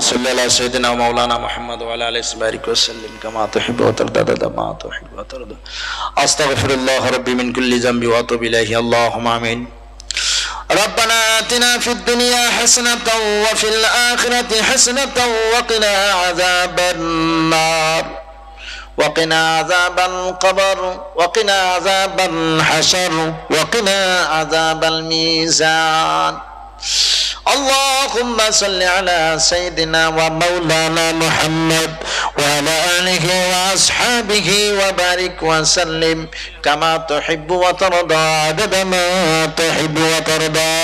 صل على سيدنا ومولانا محمد وعلى آله وبارك وسلم كما تحب وترضى عدد ما تحب وترضى أستغفر الله ربي من كل ذنب وأتوب إليه اللهم آمين ربنا آتنا في الدنيا حسنة وفي الآخرة حسنة وقنا عذاب النار وقنا عذاب القبر وقنا عذاب الحشر وقنا عذاب الميزان اللهم صل على سيدنا ومولانا محمد وعلى آله وأصحابه وبارك وسلم كما تحب وترضى عدد ما تحب وترضى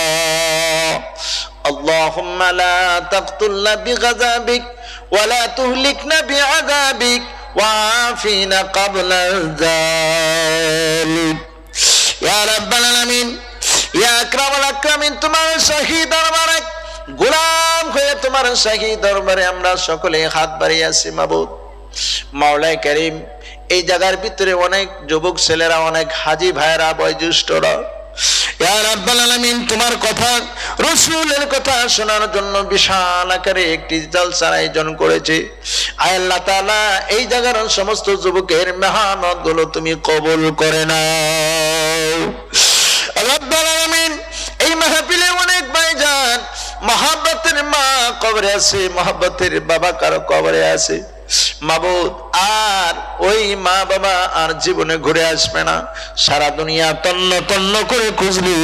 اللهم لا تقتلنا بغضبك ولا تهلكنا بعذابك وعافينا قبل ذلك يا رب العالمين ইয়া আকরামুল আকরামিন তোমার শাহী দরবারে গোলাম হয়ে তোমার শাহী দরবারে আমরা সকলে হাত বাড়িয়ে আছি, মাবুদ। মাওলায় করিম, এই জায়গার ভিতরে অনেক যুবক ছেলেরা, অনেক হাজি ভাইরা বয়োজ্যেষ্ঠরা। তোমার কথা, রসুলের কথা শোনার জন্য বিশাল আকারে একটি জলসার আয়োজন করেছে। আল্লাহ এই জায়গার সমস্ত যুবকের মেহনতগুলো তুমি কবল করে নাও। রব্বাল আলামিন এই মাহফিলে অনেক ভাইজান মহাব্বতের মা কবরে আছে মহাব্বতের বাবা কারও কবরে আছে আর ওই মা বাবা আর জীবনে ঘুরে আসবে না। সারা দুনিয়া তন্ন তন্ন করে খুঁজলে,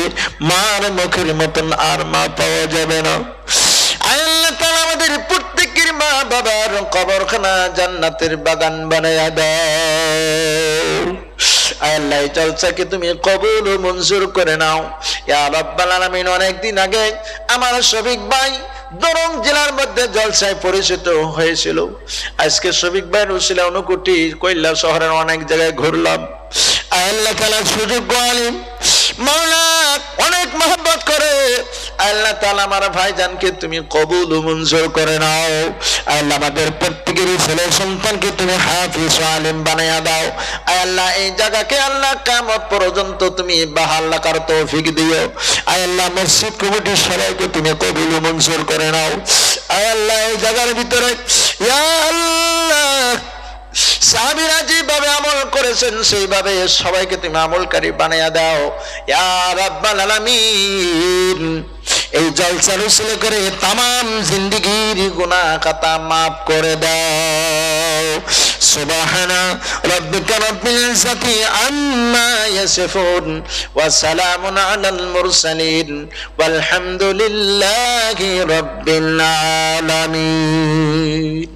মার মুখের মতন আর মা পাওয়া যাবে না। আমাদের প্রত্যেকের মা বাবার কবরখানা জান্নাতের বাগান বানায়া দাও। এই জলসাকে তুমি কবুল মঞ্জুর করে নাও। ইয়া রাব্বাল আগে আমার শফিক ভাই দরং জেলার মধ্যে জলসায় পরিচিত হয়েছিল। আজকে শফিক ভাই রুসিলা অনুকুটি কৈলা শহরের অনেক জায়গায় ঘুরলাম। আল্লাহ খেলার সুযোগ আলিম অনেক মহব্বত করে আল্লাহ তাআলা আমার ভাইজানকে তুমি কবুল মঞ্জুর করে নাও। আল্লাহ আমাদের প্রত্যেকের ছেলে সন্তানকে তুমি হাফিজ আলিম বানায়া দাও। আল্লাহ, এই জায়গাকে আল্লাহ কামত পর্যন্ত তুমি বাহাল রাখার তৌফিক দিও। আল্লাহ, মসজিদ কমিটির সবাইকে তুমি কবুল মঞ্জুর করে নাও। আল্লাহ, এই জায়গার ভিতরে আল্লাহ সাহাবিরা যেভাবে আমল করেছেন, সেইভাবে সবাইকে তুমি আমলকারী বানাইয়া দাও। ইয়া রাব্বাল আলামিন। এই জলসা রসুল করে তাম জিন্দিগির গুনা খাতা মাফ করে দাও। সুবাহানা রাব্বিকা রব্বিল ইজ্জাতি আম্মা ইয়াসিফুন ওয়া সালামুন আলাল মুরসালিন ওয়াল হামদুলিল্লাহি রাব্বিল আলামিন।